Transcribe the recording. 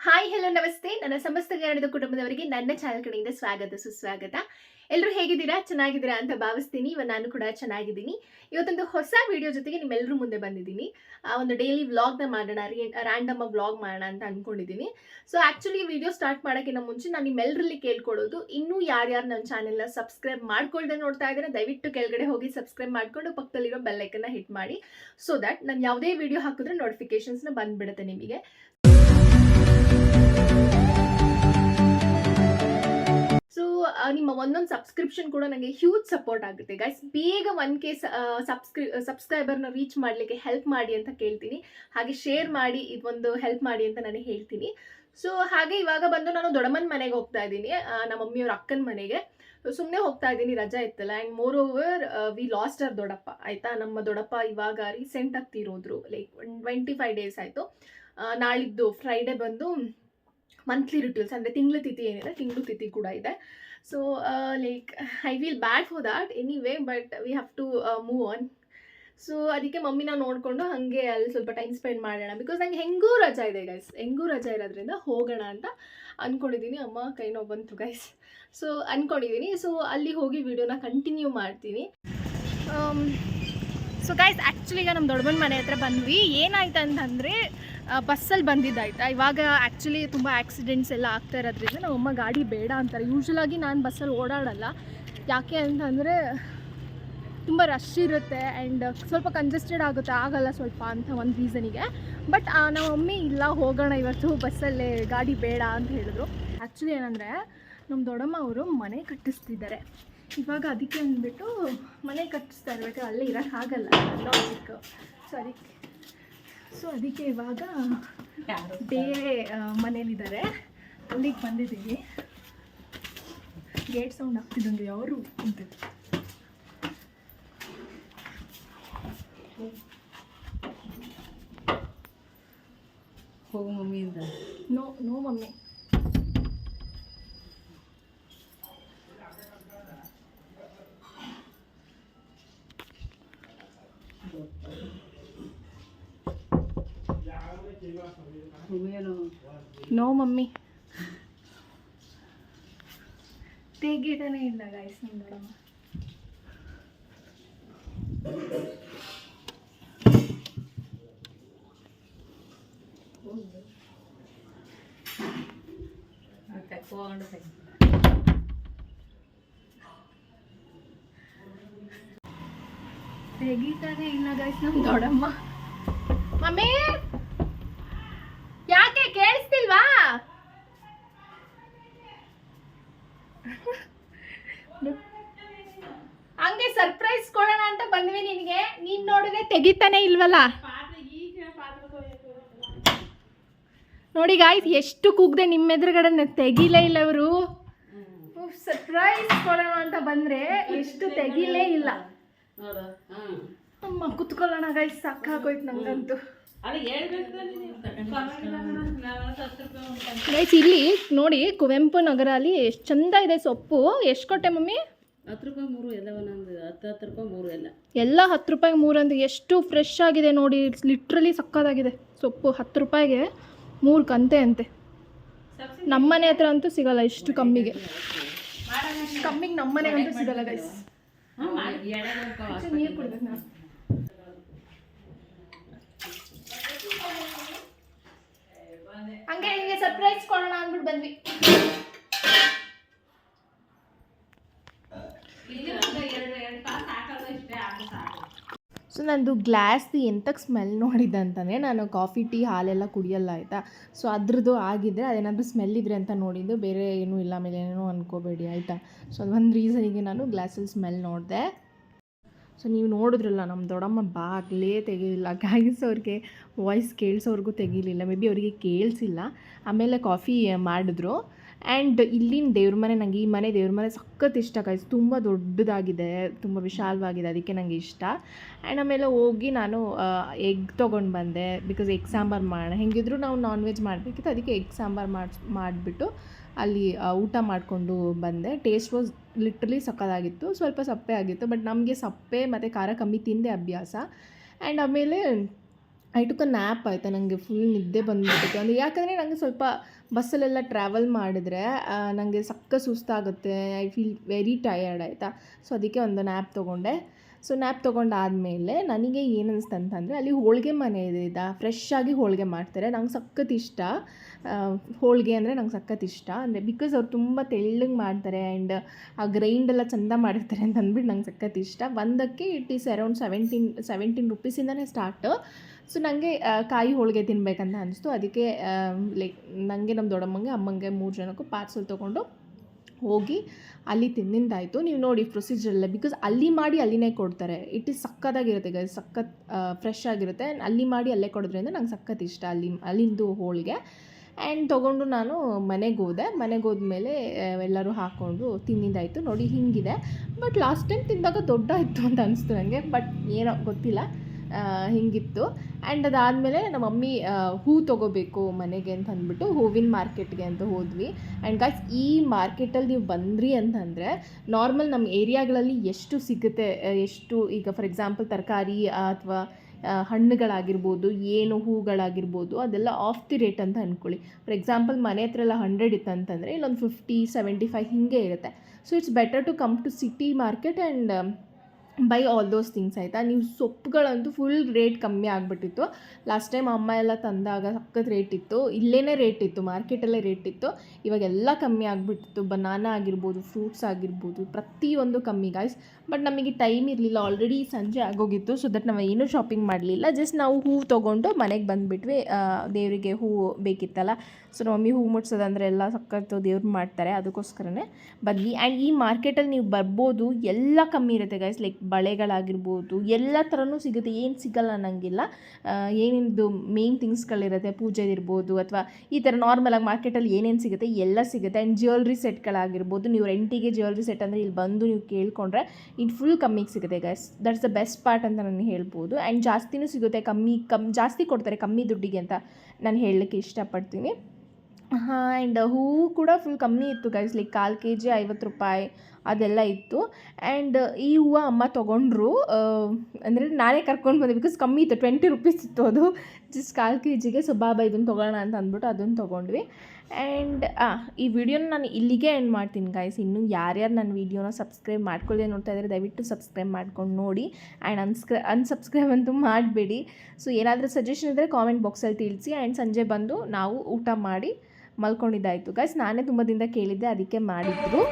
Hi hello ನಮಸ್ತೆ. ನನ್ನ ಸಮಸ್ತ ಕನ್ನಡದ ಕುಟುಂಬದವರಿಗೆ ನನ್ನ ಚಾನಲ್ ಕಡೆಯಿಂದ ಸ್ವಾಗತ ಸುಸ್ವಾಗತ. ಎಲ್ಲರೂ ಹೇಗಿದ್ದೀರಾ? ಚೆನ್ನಾಗಿದ್ದೀರಾ ಅಂತ ಭಾವಿಸ್ತೀನಿ. ಇವಾಗ ನಾನು ಕೂಡ ಚೆನ್ನಾಗಿದ್ದೀನಿ. ಇವತ್ತೊಂದು ಹೊಸ ವಿಡಿಯೋ ಜೊತೆಗೆ ನಿಮ್ಮೆಲ್ಲರೂ ಮುಂದೆ ಬಂದಿದ್ದೀನಿ. ಆ, ಒಂದು ಡೈಲಿ ವ್ಲಾಗ್ನ ಮಾಡೋಣ ರ್ಯಾಂಡಮ್ ವ್ಲಾಗ್ ಮಾಡೋಣ ಅಂತ ಅಂದ್ಕೊಂಡಿದ್ದೀನಿ ಸೊ ಆ್ಯಕ್ಚುಲಿ ವಿಡಿಯೋ ಸ್ಟಾರ್ಟ್ ಮಾಡೋಕ್ಕಿಂತ ಮುಂಚೆ ನಾನು ನಿಮ್ಮೆಲ್ಲರಲ್ಲಿ ಕೇಳ್ಕೊಳ್ಳೋದು ಇನ್ನೂ ಯಾರ್ಯಾರು ನನ್ನ ಚಾನೆಲ್ನ ಸಬ್ಸ್ಕ್ರೈಬ್ ಮಾಡ್ಕೊಳ್ದೆ ನೋಡ್ತಾ ಇದ್ದಾರೆ ದಯವಿಟ್ಟು ಕೆಳಗಡೆ ಹೋಗಿ ಸಬ್ಸ್ಕ್ರೈಬ್ ಮಾಡ್ಕೊಂಡು ಪಕ್ಕದಲ್ಲಿರೋ ಬೆಲ್ಲೈಕನ್ನ ಹಿಟ್ ಮಾಡಿ ಸೊ ದಟ್ ನಾನು ಯಾವುದೇ ವಿಡಿಯೋ ಹಾಕಿದ್ರೆ ನೋಟಿಫಿಕೇಶನ್ಸ್ನ ಬಂದುಬಿಡುತ್ತೆ ನಿಮಗೆ. ನಿಮ್ಮ ಒಂದೊಂದು ಸಬ್ಸ್ಕ್ರಿಪ್ಷನ್ ಕೂಡ ನನಗೆ ಹ್ಯೂಜ್ ಸಪೋರ್ಟ್ ಆಗುತ್ತೆ. ಗೈಸ್ ಬೇಗ ಒನ್ ಕೆ ಸಬ್ಸ್ಕ್ರಿ ಸಬ್ಸ್ಕ್ರೈಬರ್ನ ರೀಚ್ ಮಾಡಲಿಕ್ಕೆ ಹೆಲ್ಪ್ ಮಾಡಿ ಅಂತ ಕೇಳ್ತೀನಿ. ಹಾಗೆ ಶೇರ್ ಮಾಡಿ, ಇದೊಂದು ಹೆಲ್ಪ್ ಮಾಡಿ ಅಂತ ನಾನು ಹೇಳ್ತೀನಿ. ಸೊ ಹಾಗೆ ಇವಾಗ ಬಂದು ನಾನು ದೊಡ್ಡಮ್ಮನ ಮನೆಗೆ ಹೋಗ್ತಾ ಇದ್ದೀನಿ ನಮ್ಮ ಮಮ್ಮಿಯವ್ರ ಅಕ್ಕನ ಮನೆಗೆ. ಸುಮ್ಮನೆ ಹೋಗ್ತಾ ಇದ್ದೀನಿ, ರಜಾ ಇತ್ತಲ್ಲ. And more over we lost our ದೊಡ್ಡಪ್ಪ. ಆಯಿತಾ? ನಮ್ಮ ದೊಡ್ಡಪ್ಪ ಇವಾಗ ರೀಸೆಂಟಾಗಿ ತೀರೋದ್ರು. Like one twenty five days ಆಯಿತು ನಾಳಿದ್ದು ಫ್ರೈಡೇ ಬಂದು ಮಂತ್ಲಿ ರಿಟೇಲ್ಸ್ ಅಂದರೆ ತಿಂಗಳ ತಿಥಿ ಏನಿದೆ, ತಿಂಗಳು ತಿಥಿ ಕೂಡ ಇದೆ. So like I will bad for that anyway but we have to move on so ಅದಕ್ಕೆ ಮಮ್ಮಿನ ನೋಡಿಕೊಂಡು ಹಾಗೆ ಅಲ್ಲಿ ಸ್ವಲ್ಪ ಟೈಮ್ ಸ್ಪೆಂಡ್ ಮಾಡೋಣ. ಬಿಕಾಸ್ ನಂಗೆ ಹೆಂಗೂ ರಜಾ ಇದೆ ಗೈಸ್ ಹೆಂಗೂ ರಜಾ ಇರೋದ್ರಿಂದ ಹೋಗೋಣ ಅಂತ ಅಂದ್ಕೊಂಡಿದ್ದೀನಿ ಅಮ್ಮ ಕೈ ನೋವು ಬಂತು ಗೈಸ್ ಸೊ ಅಂದ್ಕೊಂಡಿದ್ದೀನಿ ಸೊ ಅಲ್ಲಿ ಹೋಗಿ ವೀಡಿಯೋನ ಕಂಟಿನ್ಯೂ ಮಾಡ್ತೀನಿ. ಸೊ ಗೈಸ್ ಆ್ಯಕ್ಚುಲಿ ಈಗ ನಮ್ಮ ದೊಡ್ಡಮ್ಮನ ಮನೆ ಹತ್ರ ಬಂದ್ವಿ. ಏನಾಯ್ತು ಅಂತಂದರೆ ಬಸ್ಸಲ್ಲಿ ಬಂದಿದ್ದಾಯ್ತಾ? ಇವಾಗ ಆ್ಯಕ್ಚುಲಿ ತುಂಬ ಆ್ಯಕ್ಸಿಡೆಂಟ್ಸ್ ಎಲ್ಲ ಆಗ್ತಾ ಇರೋದ್ರಿಂದ ನಮ್ಮ ಅಮ್ಮ ಗಾಡಿ ಬೇಡ ಅಂತಾರೆ. ಯೂಶ್ವಲಾಗಿ ನಾನು ಬಸ್ಸಲ್ಲಿ ಓಡಾಡಲ್ಲ. ಯಾಕೆ ಅಂತಂದರೆ, ತುಂಬ ರಶ್ ಇರುತ್ತೆ ಆ್ಯಂಡ್ ಸ್ವಲ್ಪ ಕಂಜೆಸ್ಟೆಡ್ ಆಗುತ್ತೆ. ಆಗಲ್ಲ ಸ್ವಲ್ಪ ಅಂತ ಒಂದು ರೀಸನಿಗೆ ಬಟ್ ನಮ್ಮ ಮಮ್ಮಿ, ಇಲ್ಲ, ಹೋಗೋಣ ಇವತ್ತು, ಬಸ್ಸಲ್ಲೇ ಗಾಡಿ ಬೇಡ ಅಂತ ಹೇಳಿದ್ರು. ಆ್ಯಕ್ಚುಲಿ ಏನಂದರೆ ನಮ್ಮ ದೊಡ್ಡಮ್ಮ ಅವರು ಮನೆ ಕಟ್ಟಿಸ್ತಿದ್ದಾರೆ. ಇವಾಗ ಅದಕ್ಕೆ ಅಂದ್ಬಿಟ್ಟು ಮನೆ ಕಟ್ಟಿಸ್ತಾ ಇರಬೇಕು ಅಲ್ಲೇ ಇರೋಕ್ಕಾಗಲ್ಲ ಲಾಜಿಕ್ ಸೊ ಅದಕ್ಕೆ ಸೊ ಅದಕ್ಕೆ ಇವಾಗ ಬೇರೆ ಮನೇಲಿದ್ದಾರೆ. ಅಲ್ಲಿಗೆ ಬಂದಿದ್ದೀವಿ. ಗೇಟ್ ಸೌಂಡ್ ಆಗ್ತಿದ್ದಂಗೆ ಅವರು ಅಂತ ಹೋಗು ಅಂತ. No no mummy. No mummy. ತೆಗಿತಾನೆ ಇಲ್ಲ ಗಾಯ್ಸ್ ದೊಡ್ಡಮ್ಮ ಕರ್ಕೊಂಡು ತೆಗಿತಾನೆ ಇಲ್ಲ ಗಾಯ್ಸ್ ನಮ್ಮ ಮಮ್ಮಿ ಯಾಕೆ ಕೇಳಿಸ್ತಿಲ್ವಾ ಹಂಗೆ ಸರ್ಪ್ರೈಸ್ ಕೊಡೋಣ ಅಂತ ಬಂದ್ವಿ ನಿನಗೆ ನೀನ್ ನೋಡಿದ್ರೆ ತೆಗಿತಾನೆ ಇಲ್ವಲ್ಲ? ನೋಡಿ ಗಾಯ್ಸ್ ಎಷ್ಟು ಕೂಗ್ದೆ ನಿಮ್ಮ ಎದುರುಗಡೆ ತೆಗಿಲೇ ಇಲ್ಲ ಇವರು. ಸರ್ಪ್ರೈಸ್ ಕೊಡೋಣ ಅಂತ ಬಂದ್ರೆ ಎಷ್ಟು ತೆಗಿಲೇ ಇಲ್ಲ. ಅಮ್ಮ ಕುತ್ಕೊಳ್ಳೋಣ ಗೈಸ್ ಸಾಕಾಗೋಯ್ತು ನಂಗಂತೂ. ಗೈಸ್ ಇಲ್ಲಿ ನೋಡಿ ಕುವೆಂಪು ನಗರ ಅಲ್ಲಿ ಎಷ್ಟು ಚಂದ ಇದೆ ಸೊಪ್ಪು. ಎಷ್ಟು ಕೊಟ್ಟೆ ಮಮ್ಮಿ? ಹತ್ತು ರೂಪಾಯಿ ಮೂರು ಎಲ್ಲ ಒಂದೊಂದು ಹತ್ತು ಹತ್ತು ರೂಪಾಯಿ ಮೂರು ಎಲ್ಲ. ಎಲ್ಲ ಹತ್ತು ರೂಪಾಯಿಗೆ ಮೂರಂದು ಎಷ್ಟು ಫ್ರೆಶ್ ಆಗಿದೆ ನೋಡಿ ಲಿಟ್ರಲಿ ಸಕ್ಕತ್ತಾಗಿದೆ. ಸೊಪ್ಪು ಹತ್ತು ರೂಪಾಯಿಗೆ ಮೂರು ಕಂತೆ ಅಂತೆ. ನಮ್ಮನೆ ಹತ್ರ ಅಂತೂ ಸಿಗಲ್ಲ ಇಷ್ಟು ಕಮ್ಮಿಗೆ. ಕಮ್ಮಿಗೆ ನಮ್ಮನೆಗಂತೂ ಸಿಗಲ್ಲ ಗೈಸ್ ನೀರು ಕುಡ್ಬೇಕು ನಾನು ಹಂಗೆ ಹಿಂಗೆ ಸರ್ಪ್ರೈಸ್ ಕೊಡೋಣ ಅಂದ್ಬಿಟ್ಟು ಬಂದ್ವಿ ಸೊ ನಂದು ಗ್ಲಾಸ್ದು ಎಂಥಕ್ಕೆ ಸ್ಮೆಲ್ ನೋಡಿದೆ ಅಂತಂದರೆ ನಾನು ಕಾಫಿ ಟೀ ಹಾಲೆಲ್ಲ ಕುಡಿಯಲ್ಲ ಆಯಿತಾ? ಸೊ ಅದ್ರದ್ದು ಆಗಿದ್ದರೆ ಅದೇನಾದರೂ ಸ್ಮೆಲ್ ಇದ್ರೆ ಅಂತ ನೋಡಿದ್ದು, ಬೇರೆ ಏನೂ ಇಲ್ಲ ಆಮೇಲೆ ಏನೇನೋ ಅನ್ಕೋಬೇಡಿ, ಆಯಿತಾ? ಸೊ ಅದೊಂದು ರೀಸನಿಗೆ ನಾನು ಗ್ಲಾಸಲ್ಲಿ ಸ್ಮೆಲ್ ನೋಡಿದೆ. ಸೊ ನೀವು ನೋಡಿದ್ರಲ್ಲ ನಮ್ಮ ದೊಡ್ಡಮ್ಮ ಬಾಗ್ಲೇ ತೆಗೀಲಿಲ್ಲ ಗಾಯಿಸ್ ಅವ್ರಿಗೆ ವಾಯ್ಸ್ ಕೇಳಿಸೋರ್ಗೂ ತೆಗೀಲಿಲ್ಲ. ಮೇ ಬಿ ಅವರಿಗೆ ಕೇಳಿಸಿಲ್ಲ. ಆಮೇಲೆ ಕಾಫಿ ಮಾಡಿದ್ರು. ಆ್ಯಂಡ್ ಇಲ್ಲಿನ ದೇವ್ರ ಮನೆ ನನಗೆ ಈ ಮನೆ ದೇವ್ರ ಮನೆ ಸಖತ್ ಇಷ್ಟ ಕಾಯ್ಸ್ ತುಂಬ ದೊಡ್ಡದಾಗಿದೆ, ತುಂಬ ವಿಶಾಲವಾಗಿದೆ, ಅದಕ್ಕೆ ನನಗೆ ಇಷ್ಟ. ಆ್ಯಂಡ್ ಆಮೇಲೆ ಹೋಗಿ ನಾನು ಎಗ್ ತೊಗೊಂಡು ಬಂದೆ. ಬಿಕಾಸ್ ಎಗ್ ಸಾಂಬಾರು ಮಾಡೋಣ ಹೆಂಗಿದ್ರು ನಾವು ನಾನ್ ವೆಜ್ ಮಾಡಬೇಕಿತ್ತು, ಅದಕ್ಕೆ ಎಗ್ ಸಾಂಬಾರು ಮಾಡಿ, ಮಾಡಿಬಿಟ್ಟು ಅಲ್ಲಿ ಊಟ ಮಾಡಿಕೊಂಡು ಬಂದೆ. ಟೇಸ್ಟ್ ವಾಸ್ ಲಿಟ್ರಲಿ ಸಕ್ಕದಾಗಿತ್ತು ಸ್ವಲ್ಪ ಸಪ್ಪೆ ಆಗಿತ್ತು ಬಟ್ ನಮಗೆ ಸಪ್ಪೆ ಮತ್ತು ಖಾರ ಕಮ್ಮಿ ತಿಂದೆ ಅಭ್ಯಾಸ. ಆ್ಯಂಡ್ ಆಮೇಲೆ ಐ ಟುಕ್ ಅ ನ್ಯಾಪ್ ಆಯಿತಾ ನನಗೆ ಫುಲ್ ನಿದ್ದೆ ಬಂದ್ಬಿಟ್ಟಿತ್ತು. ಅಂದರೆ ಯಾಕಂದರೆ ನನಗೆ ಸ್ವಲ್ಪ ಬಸ್ಸಲ್ಲೆಲ್ಲ ಟ್ರಾವೆಲ್ ಮಾಡಿದ್ರೆ ನನಗೆ ಸಕ್ಕ ಸುಸ್ತಾಗುತ್ತೆ. ಐ ಫೀಲ್ ವೆರಿ ಟಯರ್ಡ್ ಆಯಿತಾ. ಸೊ ಅದಕ್ಕೆ ಒಂದು ನ್ಯಾಪ್ ತೊಗೊಂಡೆ. ಸೊ ನ್ಯಾಪ್ ತೊಗೊಂಡಾದಮೇಲೆ ನನಗೆ ಏನು ಅನಿಸ್ತು ಅಂತಂದರೆ ಅಲ್ಲಿ ಹೋಳಿಗೆ ಮನೆ ಇದೆ ಫ್ರೆಶ್ ಆಗಿ ಹೋಳಿಗೆ ಮಾಡ್ತಾರೆ. ನಂಗೆ ಸಖತ್ ಇಷ್ಟ. ಹೋಳಿಗೆ ಅಂದರೆ ನಂಗೆ ಸಖತ್ ಇಷ್ಟ. ಅಂದರೆ ಬಿಕಾಸ್ ಅವ್ರು ತುಂಬ ತೆಳ್ಳಗೆ ಮಾಡ್ತಾರೆ ಆ್ಯಂಡ್ ಆ ಗ್ರೈಂಡ್ ಎಲ್ಲ ಚಂದ ಮಾಡಿರ್ತಾರೆ ಅಂತ ಅಂದ್ಬಿಟ್ಟು ನಂಗೆ ಸಖತ್ ಇಷ್ಟ. ಒಂದಕ್ಕೆ it is around seventeen seventeen ರುಪೀಸಿಂದನೇ start so ನನಗೆ ಕಾಯಿ ಹೋಳಿಗೆ ತಿನ್ನಬೇಕಂತ ಅನಿಸ್ತು. ಅದಕ್ಕೆ ಲೈಕ್ ನನಗೆ ನಮ್ಮ ದೊಡ್ಡಮ್ಮಂಗೆ, ಅಮ್ಮಂಗೆ ಮೂರು ಜನಕ್ಕೂ ಪಾರ್ಸಲ್ ತೊಗೊಂಡು ಹೋಗಿ ಅಲ್ಲಿ ತಿಂದಿಂದಾಯಿತು. ನೀವು ನೋಡಿ ಪ್ರೊಸೀಜರ್ ಎಲ್ಲ ಬಿಕಾಸ್ ಅಲ್ಲಿ ಮಾಡಿ ಅಲ್ಲಿನೇ ಕೊಡ್ತಾರೆ. ಇಟ್ ಈಸ್ ಸಕ್ಕತ್ತಾಗಿರುತ್ತೆ ಗೈಸ್ ಸಖತ್ ಫ್ರೆಶ್ ಆಗಿರುತ್ತೆ. ಅಲ್ಲಿ ಮಾಡಿ ಅಲ್ಲೇ ಕೊಡೋದ್ರಿಂದ ನಂಗೆ ಸಖತ್ ಇಷ್ಟ ಅಲ್ಲಿ, ಅಲ್ಲಿಂದು ಹೋಳಿಗೆ. ಆ್ಯಂಡ್ ತೊಗೊಂಡು ನಾನು ಮನೆಗೆ ಹೋದೆ. ಮನೆಗೆ ಹೋದ್ಮೇಲೆ ಎಲ್ಲರೂ ಹಾಕ್ಕೊಂಡು ತಿಂದಿದ್ದಾಯಿತು ನೋಡಿ ಹಿಂಗಿದೆ. ಬಟ್ ಲಾಸ್ಟ್ ಟೈಮ್ ತಿಂದಾಗ ದೊಡ್ಡ ಇತ್ತು ಅಂತ ಅನಿಸ್ತು ನನಗೆ ಬಟ್ ಏನೋ ಗೊತ್ತಿಲ್ಲ. ಹಿಂಗಿತ್ತು. ಆ್ಯಂಡ್ ಅದಾದಮೇಲೆ ನಮ್ಮ ಮಮ್ಮಿ ಹೂ ತೊಗೋಬೇಕು ಮನೆಗೆ ಅಂತ ಅಂದ್ಬಿಟ್ಟು ಹೂವಿನ ಮಾರ್ಕೆಟ್ಗೆ ಅಂತ ಹೋದ್ವಿ. ಆ್ಯಂಡ್ ಗಾಯ್ಸ್ ಈ ಮಾರ್ಕೆಟಲ್ಲಿ ನೀವು ಬಂದ್ರಿ ಅಂತಂದರೆ ನಾರ್ಮಲ್ ನಮ್ಮ ಏರಿಯಾಗಳಲ್ಲಿ ಎಷ್ಟು ಸಿಗುತ್ತೆ ಎಷ್ಟು ಈಗ ಫಾರ್ ಎಕ್ಸಾಂಪಲ್ ತರಕಾರಿ ಅಥವಾ ಹಣ್ಣುಗಳಾಗಿರ್ಬೋದು, ಏನು ಹೂಗಳಾಗಿರ್ಬೋದು, ಅದೆಲ್ಲ ಆಫ್ ದಿ ರೇಟ್ ಅಂತ ಅಂದ್ಕೊಳ್ಳಿ ಫಾರ್ ಎಕ್ಸಾಂಪಲ್ ಮನೆ ಹತ್ರ ಎಲ್ಲ ಹಂಡ್ರೆಡ್ ಇತ್ತು ಅಂತಂದರೆ ಇಲ್ಲೊಂದು ಫಿಫ್ಟಿ ಸೆವೆಂಟಿ ಫೈವ್ ಹೀಗೆ ಇರುತ್ತೆ. So it's better to come to city market and buy all those things ಆಯಿತಾ? ನೀವು ಸೊಪ್ಪುಗಳಂತೂ ಫುಲ್ ರೇಟ್ ಕಮ್ಮಿ ಆಗಿಬಿಟ್ಟಿತ್ತು. ಲಾಸ್ಟ್ ಟೈಮ್ ಅಮ್ಮ ಎಲ್ಲ ತಂದಾಗ ಸಖತ್ ರೇಟ್ ಇತ್ತು. ಇಲ್ಲೇ ರೇಟ್ ಇತ್ತು ಮಾರ್ಕೆಟಲ್ಲೇ ರೇಟ್ ಇತ್ತು. ಇವಾಗೆಲ್ಲ ಕಮ್ಮಿ ಆಗಿಬಿಟ್ಟಿತ್ತು. ಬನಾನಾ ಆಗಿರ್ಬೋದು ಫ್ರೂಟ್ಸ್ ಆಗಿರ್ಬೋದು, ಪ್ರತಿಯೊಂದು ಕಮ್ಮಿ ಗಾಯ್ಸ್ ಬಟ್ ನಮಗೆ ಟೈಮ್ ಇರಲಿಲ್ಲ. ಆಲ್ರೆಡಿ ಸಂಜೆ ಆಗೋಗಿತ್ತು. ಸೊ ದಟ್ ನಾವು ಏನೂ ಶಾಪಿಂಗ್ ಮಾಡಲಿಲ್ಲ. ಜಸ್ಟ್ ನಾವು ಹೂವು ತೊಗೊಂಡು ಮನೆಗೆ ಬಂದುಬಿಟ್ವಿ. ದೇವರಿಗೆ ಹೂವು ಬೇಕಿತ್ತಲ್ಲ. ಸೊ ನಮ್ಮ ಮಮ್ಮಿ ಹೂವು ಮುಟ್ಸೋದಂದ್ರೆ ಎಲ್ಲ ಸಕ್ಕತ್ತು ದೇವ್ರು ಮಾಡ್ತಾರೆ. ಅದಕ್ಕೋಸ್ಕರನೇ ಬಂದ್ವಿ. ಆ್ಯಂಡ್ ಈ ಮಾರ್ಕೆಟಲ್ಲಿ ನೀವು ಬರ್ಬೋದು. ಎಲ್ಲ ಕಮ್ಮಿ ಇರುತ್ತೆ ಗೈಸ್ ಲೈಕ್ ಬಳೆಗಳಾಗಿರ್ಬೋದು. ಎಲ್ಲ ಥರನೂ ಸಿಗುತ್ತೆ. ಏನು ಸಿಗಲ್ಲ ಅನ್ನಂಗಿಲ್ಲ. ಏನೇನಿದು ಮೇನ್ ಥಿಂಗ್ಸ್ಗಳಿರುತ್ತೆ ಪೂಜೆದಿರ್ಬೋದು ಅಥವಾ ಈ ಥರ ನಾರ್ಮಲಾಗಿ ಮಾರ್ಕೆಟಲ್ಲಿ ಏನೇನು ಸಿಗುತ್ತೆ ಎಲ್ಲ ಸಿಗುತ್ತೆ. ಆ್ಯಂಡ್ ಜ್ಯುವೆಲ್ರಿ ಸೆಟ್ಗಳಾಗಿರ್ಬೋದು ನೀವು ರೆಂಟಿಗೆ ಜ್ಯುವೆಲ್ರಿ ಸೆಟ್ ಅಂದರೆ ಇಲ್ಲಿ ಬಂದು ನೀವು ಕೇಳ್ಕೊಂಡ್ರೆ ಇದು ಫುಲ್ ಕಮ್ಮಿಗೆ ಸಿಗುತ್ತೆ guys that's the best part ಅಂತ ನಾನು ಹೇಳ್ಬೋದು. ಆ್ಯಂಡ್ ಜಾಸ್ತಿನೂ ಸಿಗುತ್ತೆ, ಕಮ್ಮಿ, ಕಮ್, ಜಾಸ್ತಿ ಕೊಡ್ತಾರೆ ಕಮ್ಮಿ ದುಡ್ಡಿಗೆ ಅಂತ ನಾನು ಹೇಳಲಿಕ್ಕೆ ಇಷ್ಟಪಡ್ತೀನಿ. ಆ್ಯಂಡ್ ಹೂವು ಕೂಡ ಫುಲ್ ಕಮ್ಮಿ ಇತ್ತು ಗೈಸ್ ಲೈಕ್ ಕಾಲು ಕೆ ಜಿ ಐವತ್ತು ರೂಪಾಯಿ ಅದೆಲ್ಲ ಇತ್ತು. ಆ್ಯಂಡ್ ಈ ಹೂವು ಅಮ್ಮ ತೊಗೊಂಡ್ರು ಅಂದರೆ ನಾನೇ ಕರ್ಕೊಂಡು ಬಂದೆ ಬಿಕಾಸ್ ಕಮ್ಮಿ ಇತ್ತು ಟ್ವೆಂಟಿ ರುಪೀಸ್ ಇತ್ತು ಅದು. ಜಸ್ಟ್ ಕಾಲು ಕೆ ಜಿಗೆ ಸೊ ಬಾಬಾ ಇದನ್ನು ತೊಗೊಳ್ಳೋಣ ಅಂತ ಅಂದ್ಬಿಟ್ಟು ಅದನ್ನು ತೊಗೊಂಡ್ವಿ. ಆ್ಯಂಡ್ ಈ ವಿಡಿಯೋನ ನಾನು ಇಲ್ಲಿಗೆ ಎಂಡ್ ಮಾಡ್ತೀನಿ ಗಾಯ್ಸ್ ಇನ್ನು ಯಾರ್ಯಾರು ನನ್ನ ವೀಡಿಯೋನ ಸಬ್ಸ್ಕ್ರೈಬ್ ಮಾಡ್ಕೊಳ್ಳದೆ ನೋಡ್ತಾ ಇದ್ದಾರೆ, ದಯವಿಟ್ಟು ಸಬ್ಸ್ಕ್ರೈಬ್ ಮಾಡ್ಕೊಂಡು ನೋಡಿ. ಆ್ಯಂಡ್ ಅನ್ಸ್ಕ್ರೈ ಅನ್ಸಬ್ಸ್ಕ್ರೈಬ್ ಅಂತೂ ಮಾಡಬೇಡಿ. ಸೊ ಏನಾದರೂ ಸಜೆಷನ್ ಇದ್ದರೆ ಕಾಮೆಂಟ್ ಬಾಕ್ಸಲ್ಲಿ ತಿಳಿಸಿ. ಆ್ಯಂಡ್ ಸಂಜೆ ಬಂದು ನಾವು ಊಟ ಮಾಡಿ ಮಲ್ಕೊಂಡಿದ್ದಾಯಿತು. ಗೈಸ್ ನಾನೇ ತುಂಬ ದಿನದ ಕೇಳಿದ್ದೆ, ಅದಕ್ಕೆ ಮಾಡಿದ್ರು.